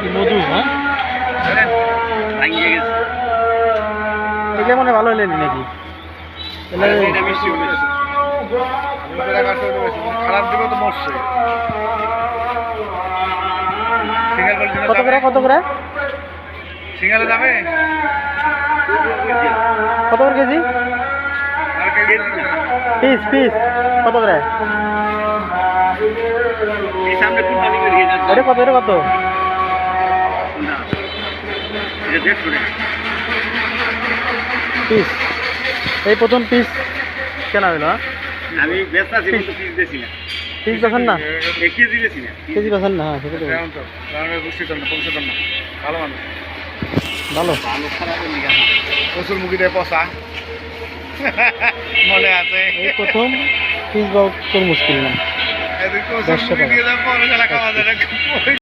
কি মধু হ্যাঁ ভাঙিয়ে মনে ভালো হলেনি নাকি কত করে কত করে সিঙ্গেলে যাবে কত করে কেজি কেজি পিস পিস কত করে এটা কত এটা কত? পিস। এই প্রথম পিস কেনা হইল হ্যাঁ? আমি আছি পিস। বেশি না। পিস বেছেন না? কেজি বেশি না। কেজি বেছেন না হ্যাঁ সেটা ভালো মানুষ। ভালো। ভালো খারাপ প্রচুর পচা। মনে আছে। এই প্রথম পিস বা তোর মুশকিল না। এদিকে টাকা।